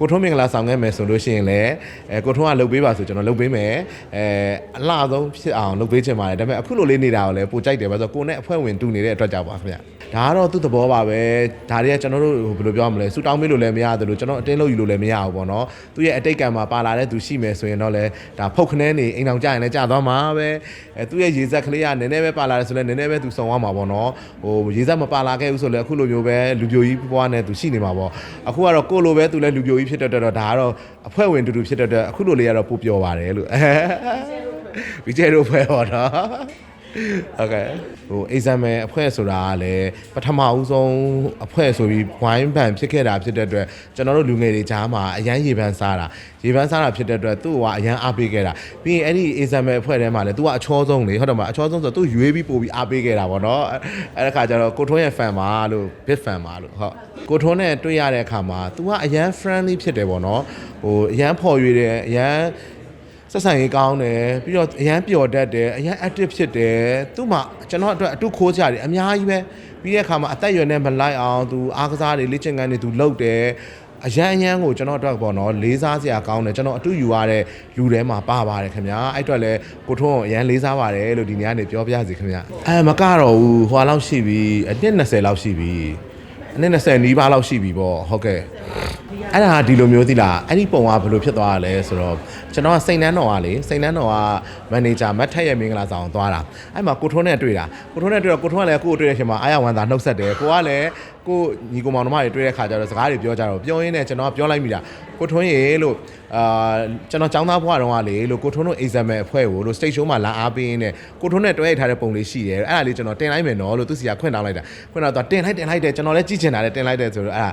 ကိုထွန်းမင်္ဂလာဆောင်ခဲ့မယ်ဆိုလို့ရှိရင်လည်းအဲကိုထွန်းကလုပ်ပေးပါဆိုကျွန်တော်လုပ်ပေးမယ်အဲအလှဆုံးဖြစ်အောင်လုပ်ပေးချင်ပါတယ်ဒါပေမဲ့အခုလိုလေးနေတာကိုလည်းပိုကြိုက်တယ်ပါဆိုတော့ကိုနဲ့အဖွဲ့ဝင်တူနေတဲ့အတွက်ကြောင့်ပါခင်ဗျ ဒါကတော့သူ့သဘောပါပဲဒါတွေကကျွန်တော်တို့ဘယ်လိုပြောရမလဲဆူတောင်းပေးလို့လည်းမရတယ်လို့ကျွန်တော်အတင်းလုပ်ယူလို့လည်းမရဘူးပေါ့နော်သူရဲ့အတိတ်ကံမှာပါလာတဲ့သူရှိမယ်ဆိုရင်တော့လေဒါဖုတ်ခနဲနေအိမ်အောင်ကြရင်လည်းကြာသွားမှာပဲအဲသူရဲ့ရေစက်ကလေးကနည်းနည်းပဲပါလာတယ်ဆိုလည်းနည်းနည်းပဲသူစုံသွားမှာပေါ့နော်ဟိုရေစက်မပါလာခဲ့ဘူးဆိုလည်းအခုလိုမျိုးပဲလူပြိုကြီးပွားနဲ့သူရှိနေမှာပေါ့အခုကတော့ကိုလိုပဲသူလည်းလူပြိုကြီးဖြစ်တဲ့အတွက်တော့ဒါကတော့အဖွဲ့ဝင်တူတူဖြစ်တဲ့အတွက်အခုလိုလေးကတော့ပို့ပြောပါတယ်လို့ဗီဂျယ်တို့ဖွဲ့ဟောတော့ ဟုတ်ကဲ့ဟို example အဖွဲ့ဆိုတာကလည်းပထမဦးဆုံးအဖွဲ့ဆိုပြီးဝိုင်းပန်ဖြစ်ခဲ့တာဖြစ်တဲ့အတွက်ကျွန်တော်တို့လူငယ်တွေကြားမှာအရန်ရေပန်းစားတာရေပန်းစားတာဖြစ်တဲ့အတွက်သူ့ကအရန်အားပေးခဲ့တာပြီးရင်အဲ့ဒီ example အဖွဲ့ထဲမှာလည်းသူကအချောဆုံးလေဟုတ်တယ်မအချောဆုံးဆိုတော့သူရွေးပြီးပို့ပြီးအားပေးခဲ့တာပေါ့နော်အဲ့ဒါခါကျတော့ကိုထွန်းရဲ့ fan ပါလို့ big fan ပါလို့ဟုတ်ကိုထွန်းနဲ့တွေ့ရတဲ့အခါမှာသူကအရန် friendly ဖြစ်တယ်ပေါ့နော်ဟိုအရန်ဖော်ရွေတယ်အရန် ဆက်ဆံရေးကောင်းတယ်ပြီးတော့အရန်ပျော်တတ်တယ်အရန် active ဖြစ်တယ်သူ့မှာကျွန်တော်အတွက်အတုခိုးကြတယ်အများကြီးပဲပြီးတဲ့အခါမှာအသက်အရွယ်နဲ့မလိုက်အောင်သူအားကစားတွေလေ့ကျင့်ခန်းတွေသူလုပ်တယ်အရန်အရန်ကိုကျွန်တော်အတွက်ပေါ့နော်လေးစားစရာကောင်းတယ်ကျွန်တော်အတူယူရတဲ့လူထဲမှာပါပါတယ်ခင်ဗျာအဲ့အတွက်လည်းကိုထွန်းကိုအရန်လေးစားပါတယ်လို့ဒီနေ့ကနေပြောပြစီခင်ဗျာအဲမကတော့ဘူးဟွာလောက်ရှိပြီအနှစ်20လောက်ရှိပြီအနှစ်20နီးပါးလောက်ရှိပြီပေါ့ဟုတ်ကဲ့ အဲ့ဒါဒီလိုမျိုးသီလားအဲ့ဒီပုံကဘယ်လိုဖြစ်သွားရလဲဆိုတော့ကျွန်တော်ကစိန်နှန်းတော်ကလေစိန်နှန်းတော်ကမန်နေဂျာမတ်ထက်ရဲ့မင်္ဂလာဆောင်သွားတာအဲ့မှာကိုထွန်းနဲ့တွေ့တာကိုထွန်းနဲ့တွေ့တော့ကိုထွန်းကလည်းကိုကိုတွေ့တဲ့အချိန်မှာအားရဝန်သာနှုတ်ဆက်တယ်ကိုကလည်းကိုညီကောင်မောင်နှမတွေတွေ့တဲ့ခါကျတော့စကားတွေပြောကြတော့ပြောရင်းနဲ့ကျွန်တော်ကပြောလိုက်မိတာကိုထွန်းရေလို့အာကျွန်တော်ចောင်းသားဘွားတော်ကလေလို့ကိုထွန်းတို့ exam အဖွဲ့ကိုလို့ stage show မှာလာအားပေးရင်းနဲ့ကိုထွန်းနဲ့တွဲရိုက်ထားတဲ့ပုံလေးရှိတယ်အဲ့ဒါလေးကျွန်တော်တင်လိုက်မယ်နော်လို့သူစီကခွင့်တောင်းလိုက်တာခွင့်တောင်းတော့တင်လိုက်တင်လိုက်တယ်ကျွန်တော်လည်းကြည့်ချင်တာလည်းတင်လိုက်တယ်ဆိုတော့အဲ့ဒါ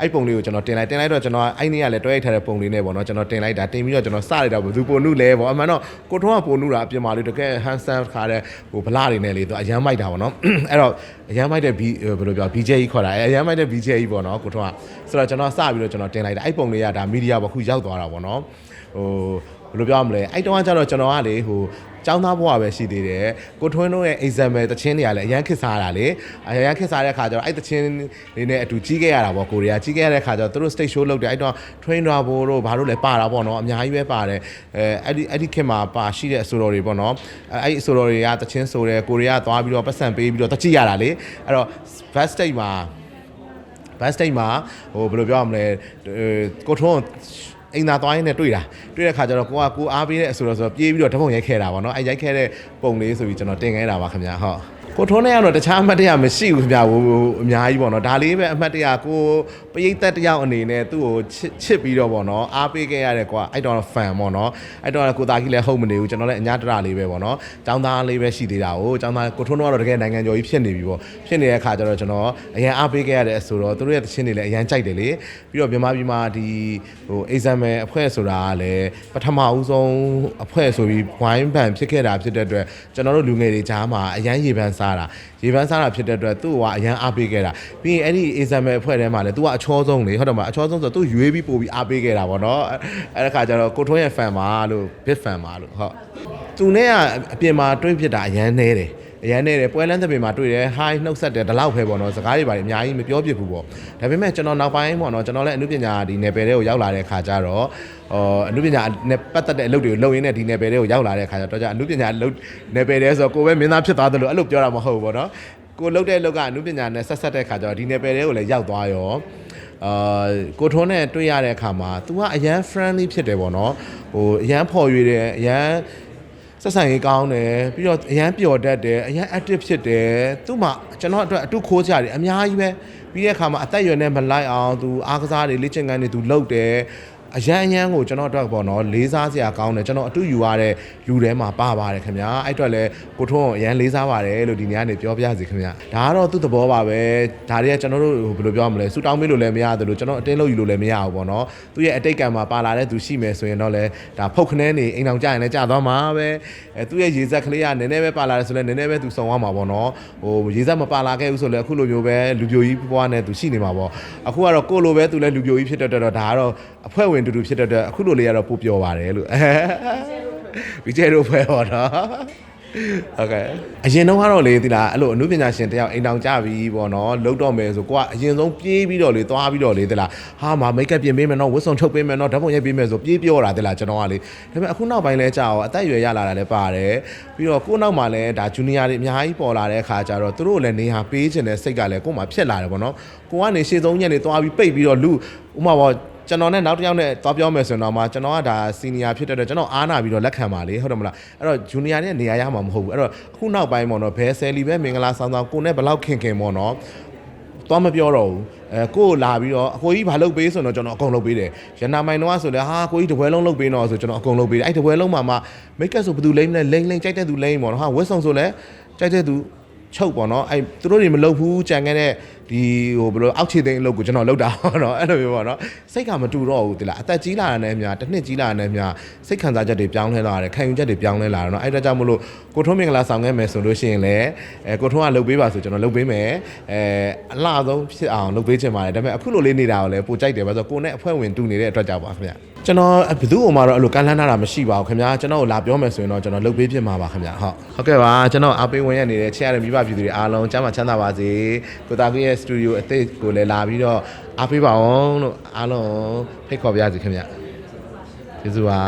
အဲ့ပုံလေးကိုကျွန်တော်တင်လိုက်တင်လိုက်တော့ကျွန်တော်အဲ့နေ့ကလည်းတွဲရိုက်ထားတဲ့ပုံလေးနဲ့ပေါ့နော်ကျွန်တော်တင်လိုက်တာတင်ပြီးတော့ကျွန်တော်စလိုက်တော့ဘယ်သူပုံနုလဲပေါ့အမှန်တော့ကိုထွန်းကပုံနုတာအပြင်မှာလေးတကယ် handsome ခါတဲ့ဟိုဗလာတွေနဲ့လေသူအရန်မိုက်တာပေါ့နော်အဲ့တော့အရန်မိုက်တဲ့ B ဘယ်လိုပြော BJ ကြီးခေါ်တာအရန်မိုက်တဲ့ BJ ကြီးပေါ့နော်ကိုထွန်းကဆိုတော့ကျွန်တော်စပြီးတော့ကျွန်တော်တင်လိုက်တာအဲ့ပုံလေးကဒါမီဒီယာဘခုရောက်သွားတာပေါ့နော်ဟိုဘယ်လိုပြောရမလဲအဲ့တုန်းကကျတော့ကျွန်တော်ကလေဟို ကျောင်းသားဘဝပဲရှိသေးတယ်ကိုထွန်းတို့ရဲ့ exam ပဲတချင်းတွေကလည်းအရန်ခစ်စားတာလေအရန်ခစ်စားတဲ့ခါကျတော့အဲ့တချင်းလေးနဲ့အတူကြီးခဲ့ရတာပေါ့ကိုရီးယားကြီးခဲ့ရတဲ့ခါကျတော့သူတို့ stage show လုပ်တယ်အဲ့တော့ train တော်ဘိုးတို့ဘာလို့လဲပါတာပေါ့နော်အများကြီးပဲပါတယ်အဲအဲ့ဒီအဲ့ဒီခင်မှာပါရှိတဲ့အဆိုတော်တွေပေါ့နော်အဲအဲ့ဒီအဆိုတော်တွေကတချင်းဆိုတယ်ကိုရီးယားသွားပြီးတော့ပတ်စံပေးပြီးတော့တကြည့်ရတာလေအဲ့တော့ best stage မှာ bus stage မှာဟိုဘယ်လိုပြောရမလဲကိုထွန်း အိမ်သာသွားရင်းနဲ့တွေ့တာတွေ့တဲ့ခါကျတော့ကိုကကိုအားပေးတဲ့အဆိုတော့ဆိုတော့ပြေးပြီးတော့ဓာတ်ပုံရိုက်ခဲ့တာပေါ့နော်အဲရိုက်ခဲ့တဲ့ပုံလေးဆိုပြီးကျွန်တော်တင်ခဲ့တာပါခင်ဗျာဟုတ် ကိုထွန်းနဲ့ကတော့တခြားအမှတ်တရမရှိဘူးခင်ဗျာဟိုအများကြီးပေါ့နော်ဒါလေးပဲအမှတ်တရကိုပရိသတ်တယောက်အနေနဲ့သူ့ကိုချစ်ပြီးတော့ပေါ့နော်အားပေးခဲ့ရတယ်ကွာအဲ့တော့ fan ပေါ့နော်အဲ့တော့ကိုသားကြီးလည်းဟုတ်မနေဘူးကျွန်တော်လည်းအညာတရလေးပဲပေါ့နော်ចောင်းသားလေးပဲရှိသေးတာကိုចောင်းသားကိုထွန်းတော့တကယ်နိုင်ငံကျော်ကြီးဖြစ်နေပြီပေါ့ဖြစ်နေတဲ့ခါကျတော့ကျွန်တော်အရင်အားပေးခဲ့ရတဲ့ဆိုတော့သူတို့ရဲ့တခြင်းတွေလည်းအရင်ကြိုက်တယ်လေပြီးတော့မြန်မာပြည်မှာဒီဟို exam အဖွဲ့ဆိုတာကလည်းပထမဦးဆုံးအဖွဲ့ဆိုပြီးဝိုင်းပန်ဖြစ်ခဲ့တာဖြစ်တဲ့အတွက်ကျွန်တော်တို့လူငယ်တွေကြားမှာအရန်ရေပန်းစားတာရေပန်းစားတာဖြစ်တဲ့အတွက်သူ့ကအရန်အားပေးခဲ့တာပြီးရင်အဲ့ဒီ exam အဖွဲ့ထဲမှာလည်းသူကအချောဆုံးလေဟုတ်တယ်မလားအချောဆုံးဆိုတော့သူရွေးပြီးပို့ပြီးအားပေးခဲ့တာပေါ့နော်အဲ့ဒါခါကျတော့ကိုထွန်းရဲ့ fan ပါလို့ big fan ပါလို့ဟုတ်သူနဲ့ကအပြင်မှာတွင်းဖြစ်တာအရန်နေတယ် အရန်နေတယ်ပွဲလန်းတဲ့ပင်မှာတွေ့တယ် hi နှုတ်ဆက်တယ်ဒီလောက်ပဲပေါ့နော်စကားတွေပါအများကြီးမပြောပြဘူးပေါ့ဒါပေမဲ့ကျွန်တော်နောက်ပိုင်းပေါ့နော်ကျွန်တော်လည်းအမှုပညာဒီနယ်ပယ်တွေကိုရောက်လာတဲ့ခါကျတော့ဟောအမှုပညာနဲ့ပတ်သက်တဲ့အလုပ်တွေကိုလုပ်ရင်းနဲ့ဒီနယ်ပယ်တွေကိုရောက်လာတဲ့ခါကျတော့အမှုပညာလုပ်နယ်ပယ်တွေဆိုတော့ကိုယ်ပဲမင်းသားဖြစ်သွားတယ်လို့အဲ့လိုပြောတာမဟုတ်ဘူးပေါ့နော်ကိုလုပ်တဲ့အလုပ်ကအမှုပညာနဲ့ဆက်ဆက်တဲ့ခါကျတော့ဒီနယ်ပယ်တွေကိုလည်းရောက်သွားရောအာကိုထွန်းနဲ့တွေ့ရတဲ့အခါမှာ तू ကအရန် friendly ဖြစ်တယ်ပေါ့နော်ဟိုအရန်ဖော်ရွေတယ်အရန် ဆက်ဆံရေးကောင်းတယ်ပြီးတော့အရန်ပျော်တတ်တယ်အရန် active ဖြစ်တယ်သူ့မှာကျွန်တော်အတွက်အတုခိုးကြတယ်အများကြီးပဲပြီးတဲ့အခါမှာအသက်အရွယ်နဲ့မလိုက်အောင်သူအားကစားတွေလေ့ကျင့်ခန်းတွေသူလုပ်တယ် အရန်အရန်ကိုကျွန်တော်အတွက်ပေါ့နော်လေးစားစရာကောင်းတယ်ကျွန်တော်အတူယူရတဲ့လူထဲမှာပါပါတယ်ခင်ဗျာအဲ့အတွက်လည်းကိုထွန်းကိုအရန်လေးစားပါတယ်လို့ဒီနေ့ကနေပြောပြစီခင်ဗျာဒါကတော့သူ့သဘောပါပဲဒါတွေကကျွန်တော်တို့ဘယ်လိုပြောရမလဲဆူတောင်းပေးလို့လည်းမရတယ်လို့ကျွန်တော်အတင်းလုပ်ယူလို့လည်းမရဘူးပေါ့နော်သူရဲ့အတိတ်ကံမှာပါလာတဲ့သူရှိမယ်ဆိုရင်တော့လေဒါဖုတ်ခနဲနေအိမ်အောင်ကြရင်လည်းကြာသွားမှာပဲအဲသူရဲ့ရေစက်ကလေးကနည်းနည်းပဲပါလာတယ်ဆိုလည်းနည်းနည်းပဲသူစုံသွားမှာပေါ့နော်ဟိုရေစက်မပါလာခဲ့ဘူးဆိုလည်းအခုလိုမျိုးပဲလူပြိုကြီးပွားနဲ့သူရှိနေမှာပေါ့အခုကတော့ကိုလိုပဲသူလည်းလူပြိုကြီးဖြစ်တဲ့အတွက်တော့ဒါကတော့အဖွဲ့ဝင်တူတူဖြစ်တဲ့အတွက်အခုလိုလေးကတော့ပို့ပြောပါတယ်လို့ဗီဂျယ်တို့ဖွဲ့ဟောတော့ โอเคအရင်တော့ကတော့လေဒီလားအဲ့လိုအမှုပညာရှင်တယောက်အိမ်တောင်ကြပြီပေါ့နော်လုတ်တော့မယ်ဆိုကိုကအရင်ဆုံးပြေးပြီးတော့လေသွားပြီးတော့လေဒီလားဟာမမိတ်ကပ်ပြင်ပေးမယ်နော်ဝတ်စုံထုတ်ပေးမယ်နော်ဓာတ်ပုံရိုက်ပေးမယ်ဆိုပြေးပြောတာဒီလားကျွန်တော်ကလေဒါပေမဲ့အခုနောက်ပိုင်းလဲကြာအောင်အသက်အရွယ်ရလာတာလည်းပါတယ်ပြီးတော့ကိုနောက်မှာလည်းဒါဂျူနီယာတွေအများကြီးပေါ်လာတဲ့အခါကျတော့သူတို့လည်းနေဟာပေးခြင်းတဲ့စိတ်ကလည်းကို့မှာဖြစ်လာတယ်ပေါ့နော်ကိုကနေရှေ့ဆုံးညက်နေသွားပြီးပိတ်ပြီးတော့လူဥမာပေါ့ ကျွန်တော်နဲ့နောက်တစ်ယောက်နဲ့သွားပြောမယ်ဆိုရင်တော့မှကျွန်တော်ကဒါစီနီယာဖြစ်တဲ့အတွက်ကျွန်တော်အားနာပြီးတော့လက်ခံပါလေဟုတ်တယ်မလားအဲ့တော့ဂျူနီယာနဲ့နေရာရမှာမဟုတ်ဘူးအဲ့တော့အခုနောက်ပိုင်းပေါ့နော်ဘယ်ဆယ်လီပဲမင်္ဂလာဆောင်ဆောင်ကိုနဲ့ဘယ်လောက်ခင်ခင်ပေါ့နော်သွားမပြောတော့ဘူးအဲကိုကိုလာပြီးတော့အကိုကြီးဘာလုပ်ပေးဆိုတော့ကျွန်တော်အကုန်လုပ်ပေးတယ်ရန်နာမိုင်တော့ဆိုလဲဟာကိုကြီးတပွဲလုံးလုပ်ပေးတော့ဆိုကျွန်တော်အကုန်လုပ်ပေးတယ်အဲ့တပွဲလုံးမှာမှမိတ်ကပ်ဆိုဘယ်သူလိမ့်မလဲလိမ့်လိမ့်ကြိုက်တဲ့သူလိမ့်ပေါ့နော်ဟာဝက်ဆောင်ဆိုလဲကြိုက်တဲ့သူချုပ်ပေါ့နော်အဲ့သူတို့တွေမလုပ်ဘူးကြံခဲ့တဲ့ ဒီဟိုဘယ်လိုအောက်ခြေသိမ်းအလုပ်ကိုကျွန်တော်လုပ်တာပေါ့နော်အဲ့လိုမျိုးပေါ့နော်စိတ်ကမတူတော့ဘူးတိလားအသက်ကြီးလာတဲ့နဲ့များတစ်နှစ်ကြီးလာတဲ့နဲ့များစိတ်ခံစားချက်တွေပြောင်းလဲလာတယ်ခံယူချက်တွေပြောင်းလဲလာတယ်နော်အဲ့ဒါကြောင့်မလို့ကိုထွန်းမင်္ဂလာဆောင်ခဲ့မယ်ဆိုလို့ရှိရင်လည်းအဲကိုထွန်းကလုပ်ပေးပါဆိုကျွန်တော်လုပ်ပေးမယ်အဲအလှဆုံးဖြစ်အောင်လုပ်ပေးချင်ပါတယ်ဒါပေမဲ့အခုလိုလေးနေတာကိုလည်းပိုကြိုက်တယ်ဘာလို့ဆိုကိုနဲ့အဖွဲ့ဝင်တူနေတဲ့အတွက်ကြောင့်ပါခင်ဗျ ကျွန်တော်ဘယ်သူ့ဟိုမှာတော့အဲ့လိုကန့်လန့်ထားတာမရှိပါဘူးခင်ဗျာကျွန်တော်ကိုလာပြောမယ်ဆိုရင်တော့ကျွန်တော်လုပ်ပေးဖြစ်မှာပါခင်ဗျာဟုတ်ဟုတ်ကဲ့ပါကျွန်တော်အားပေးဝင်ရနေတဲ့ချစ်ရတဲ့မိဘပြည်သူတွေအားလုံးကျမ်းမာချမ်းသာပါစေကိုတာကြီးရဲ့စတူဒီယိုအသစ်ကိုလည်းလာပြီးတော့အားပေးပါအောင်လို့အားလုံးဖိတ်ခေါ်ပါရစေခင်ဗျာကျေးဇူးပါ